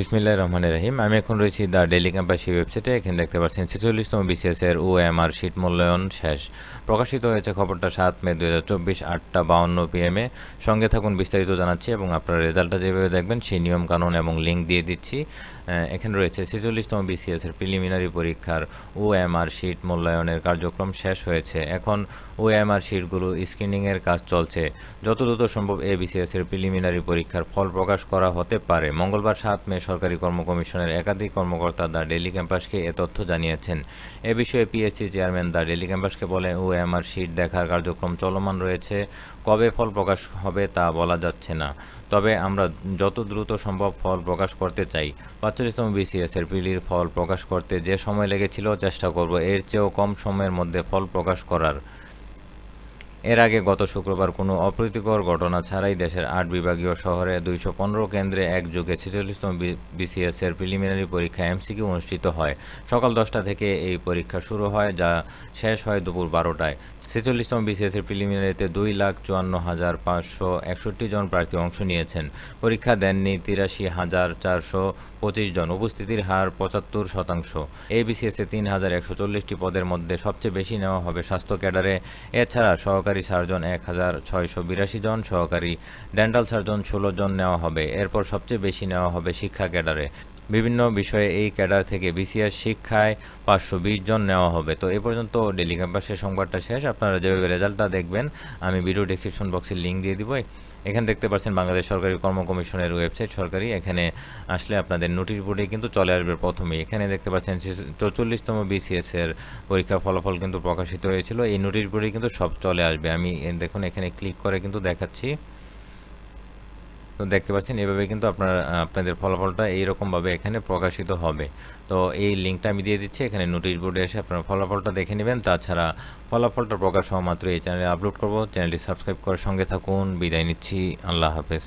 বিসমিল্লাহ রহমানের রহিম। আমি এখন রয়েছি দ্য ডেলি ক্যাম্পাসি ওয়েবসাইটে। এখানে দেখতে পাচ্ছেন ছেচল্লিশতম বিসিএস এর ও এম আর শীত মূল্যায়ন শেষ। প্রকাশিত হয়েছে খবরটা সাত মে দু হাজার চব্বিশ আটটা বাউন্ন পিএমে। সঙ্গে থাকুন বিস্তারিত জানাচ্ছি এবং আপনার রেজাল্টটা যেভাবে দেখবেন, সেই নিয়ম কানুন এবং লিঙ্ক দিয়ে দিচ্ছি। এখানে রয়েছে ছেচল্লিশতম বিসিএস এর প্রিলিমিনারি পরীক্ষার ও এম শিট মূল্যায়নের কার্যক্রম শেষ হয়েছে। এখন ও এম আর শিটগুলো স্ক্রিনিংয়ের কাজ চলছে। যত দ্রুত সম্ভব এ বিসিএস এর প্রিলিমিনারি পরীক্ষার ফল প্রকাশ করা হতে পারে। মঙ্গলবার সাত মে সরকারি কর্ম কমিশনের একাধিক কর্মকর্তা দ্য ডেলি ক্যাম্পাসকে এ তথ্য জানিয়েছেন। এ বিষয়ে পিএসসি চেয়ারম্যান দ্য ডেলি ক্যাম্পাসকে বলেন ও এমআর শিট দেখার কার্যক্রম চলমান রয়েছে। কবে ফল প্রকাশ হবে তা বলা যাচ্ছে না। তবে আমরা যত দ্রুত সম্ভব ফল প্রকাশ করতে চাই। পাঁচচল্লিশতম বিসিএস এর পিলির ফল প্রকাশ করতে যে সময় লেগেছিল, চেষ্টা করব। এর চেয়েও কম সময়ের মধ্যে ফল প্রকাশ করার। এর আগে গত শুক্রবার কোনো অপ্রীতিকর ঘটনা ছাড়াই দেশের আট বিভাগীয় শহরে দুইশো পনেরো কেন্দ্রে এক যুগে ছেচল্লিশতম বিসিএস এর প্রিলিমিনারি পরীক্ষা এমসিকিউ অনুষ্ঠিত হয়। সকাল দশটা থেকে এই পরীক্ষা শুরু হয়, যা শেষ হয় দুপুর বারোটায়। ছেচল্লিশতম বিসিএস এর প্রিলিমিনারিতে দুই লাখ চুয়ান্ন হাজার পাঁচশো একষট্টি জন প্রার্থী অংশ নিয়েছেন। পরীক্ষা দেননি তিরাশি হাজার চারশো পঁচিশ জন। উপস্থিতির হার পঁচাত্তর শতাংশ। এই বিসিএসে তিন হাজার একশো চল্লিশটি পদের মধ্যে সবচেয়ে বেশি নেওয়া হবে স্বাস্থ্য ক্যাডারে। এছাড়া সহকারী সার্জন এক হাজার ছয়শো বিরাশি জন, সহকারী ডেন্টাল সার্জন ষোলো জন নেওয়া হবে। এরপর সবচেয়ে বেশি নেওয়া হবে শিক্ষা ক্যাডারে। বিভিন্ন বিষয়ে এই ক্যাডার থেকে বিসিএস শিক্ষায় পাঁচশো বিশ জন নেওয়া হবে। তো এ পর্যন্ত ডেলি ক্যাম্পাসের সংবাদটা শেষ। আপনারা যেভাবে রেজাল্টটা দেখবেন, আমি ভিডিও ডিসক্রিপশন বক্সে লিঙ্ক দিয়ে দিব। এখানে দেখতে পাচ্ছেন বাংলাদেশ সরকারি কর্ম কমিশনের ওয়েবসাইট সরকারি। এখানে আসলে আপনাদের নোটিশ বোর্ডে কিন্তু চলে আসবে প্রথমেই। এখানে দেখতে পাচ্ছেন চৌচল্লিশতম বিসিএস এর পরীক্ষার ফলাফল কিন্তু প্রকাশিত হয়েছিল। এই নোটিশ বোর্ডে কিন্তু সব চলে আসবে। আমি, দেখুন, এখানে ক্লিক করে কিন্তু দেখাচ্ছি। তো দেখতে পাচ্ছেন, এভাবে কিন্তু আপনার আপনাদের ফলাফলটা এইরকমভাবে এখানে প্রকাশিত হবে। তো এই লিঙ্কটা আমি দিয়ে দিচ্ছি, এখানে নোটিশ বোর্ডে এসে আপনার ফলাফলটা দেখে নেবেন। তাছাড়া ফলাফলটা প্রকাশ হওয়া মাত্র এই চ্যানেলে আপলোড করব। চ্যানেলটি সাবস্ক্রাইব করার সঙ্গে থাকুন। বিদায় নিচ্ছি। আল্লাহ হাফেজ।